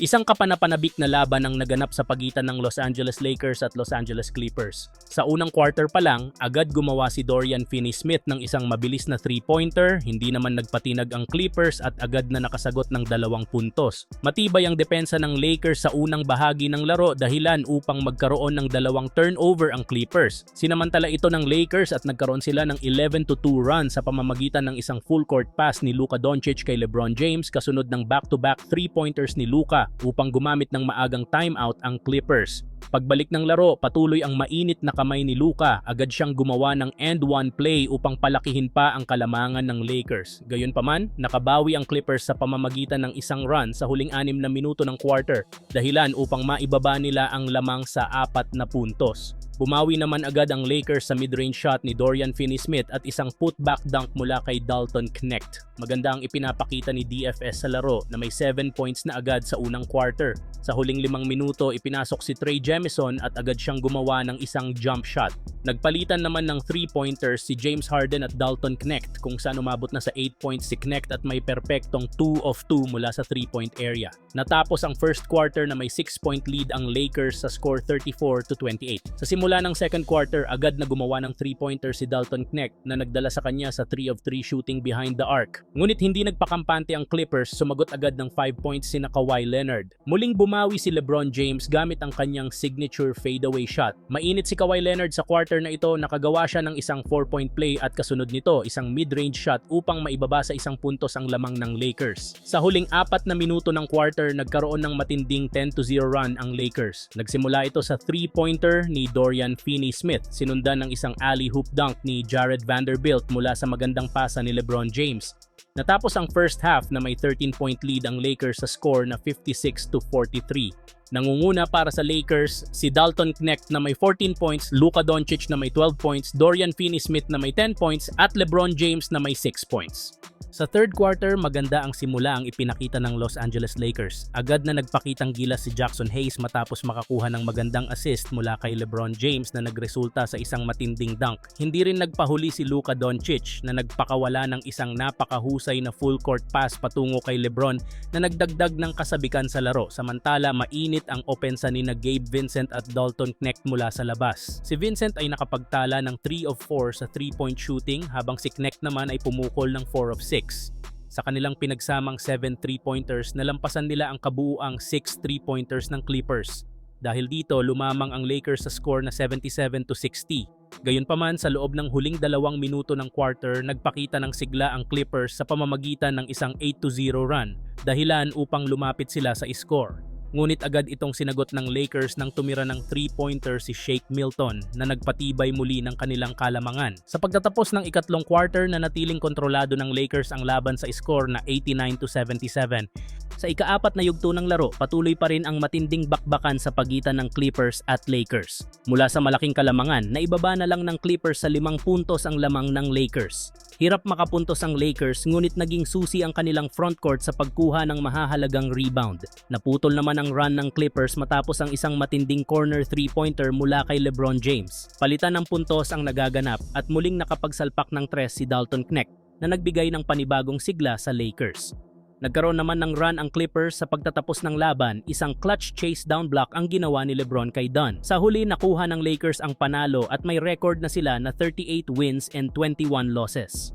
Isang kapanapanabik na laban ang naganap sa pagitan ng Los Angeles Lakers at Los Angeles Clippers. Sa unang quarter pa lang, agad gumawa si Dorian Finney-Smith ng isang mabilis na three-pointer, hindi naman nagpatinag ang Clippers at agad na nakasagot ng dalawang puntos. Matibay ang depensa ng Lakers sa unang bahagi ng laro dahilan upang magkaroon ng dalawang turnover ang Clippers. Sinamantala ito ng Lakers at nagkaroon sila ng 11-2 run sa pamamagitan ng isang full court pass ni Luka Doncic kay LeBron James kasunod ng back-to-back three-pointers ni Luka upang gumamit ng maagang timeout ang Clippers. Pagbalik ng laro, patuloy ang mainit na kamay ni Luka. Agad siyang gumawa ng end one play upang palakihin pa ang kalamangan ng Lakers. Gayunpaman, nakabawi ang Clippers sa pamamagitan ng isang run sa huling anim na minuto ng quarter, dahilan upang maibaba nila ang lamang sa apat na puntos. Bumawi naman agad ang Lakers sa mid-range shot ni Dorian Finney-Smith at isang putback dunk mula kay Dalton Knecht. Maganda ang ipinapakita ni DFS sa laro na may 7 points na agad sa unang quarter. Sa huling limang minuto, ipinasok si Trey Jemison at agad siyang gumawa ng isang jump shot. Nagpalitan naman ng 3-pointers si James Harden at Dalton Knecht kung saan umabot na sa 8 points si Knecht at may perpektong 2 of 2 mula sa 3-point area. Natapos ang first quarter na may 6-point lead ang Lakers sa score 34 to 28. Sa simula ng second quarter, agad na gumawa ng 3-pointer si Dalton Knecht na nagdala sa kanya sa 3 of 3 shooting behind the arc. Ngunit hindi nagpakampante ang Clippers, sumagot agad ng 5 points si Kawhi Leonard. Muling bumawi si LeBron James gamit ang kanyang signature fadeaway shot. Mainit si Kawhi Leonard sa quarter na ito, nakagawa siya ng isang 4-point play at kasunod nito isang mid-range shot upang maibaba sa isang puntos ang lamang ng Lakers. Sa huling apat na minuto ng quarter, nagkaroon ng matinding 10-0 run ang Lakers. Nagsimula ito sa 3-pointer ni Dorian Finney-Smith, sinundan ng isang alley-hoop dunk ni Jared Vanderbilt mula sa magandang pasa ni LeBron James. Natapos ang first half na may 13-point lead ang Lakers sa score na 56 to 43. Nangunguna para sa Lakers si Dalton Knecht na may 14 points, Luka Doncic na may 12 points, Dorian Finney-Smith na may 10 points at LeBron James na may 6 points. Sa third quarter, maganda ang simula ang ipinakita ng Los Angeles Lakers. Agad na nagpakitang gilas si Jackson Hayes matapos makakuha ng magandang assist mula kay LeBron James na nagresulta sa isang matinding dunk. Hindi rin nagpahuli si Luka Doncic na nagpakawala ng isang napakahusay na full court pass patungo kay LeBron na nagdagdag ng kasabikan sa laro. Samantala, mainit ang opensa ni na Gabe Vincent at Dalton Knecht mula sa labas. Si Vincent ay nakapagtala ng 3 of 4 sa 3-point shooting habang si Knecht naman ay pumukol ng 4 of 6. Sa kanilang pinagsamang 7 3-pointers, nalampasan nila ang kabuuang 6 3-pointers ng Clippers. Dahil dito, lumamang ang Lakers sa score na 77 to 60. Gayunpaman sa loob ng huling dalawang minuto ng quarter, nagpakita ng sigla ang Clippers sa pamamagitan ng isang 8-0 run, dahilan upang lumapit sila sa score. Ngunit agad itong sinagot ng Lakers nang tumira ng 3-pointer si Shake Milton na nagpatibay muli ng kanilang kalamangan. Sa pagtatapos ng ikatlong quarter na natiling kontrolado ng Lakers ang laban sa score na 89 to 77. Sa ikaapat na yugto ng laro, patuloy pa rin ang matinding bakbakan sa pagitan ng Clippers at Lakers. Mula sa malaking kalamangan, naibaba na lang ng Clippers sa limang puntos ang lamang ng Lakers. Hirap makapuntos ang Lakers ngunit naging susi ang kanilang frontcourt sa pagkuha ng mahahalagang rebound. Naputol naman ang run ng Clippers matapos ang isang matinding corner three-pointer mula kay LeBron James. Palitan ng puntos ang nagaganap at muling nakapagsalpak ng tres si Dalton Knecht na nagbigay ng panibagong sigla sa Lakers. Nagkaroon naman ng run ang Clippers sa pagtatapos ng laban, isang clutch chase down block ang ginawa ni LeBron kay Dunn. Sa huli nakuha ng Lakers ang panalo at may record na sila na 38 wins and 21 losses.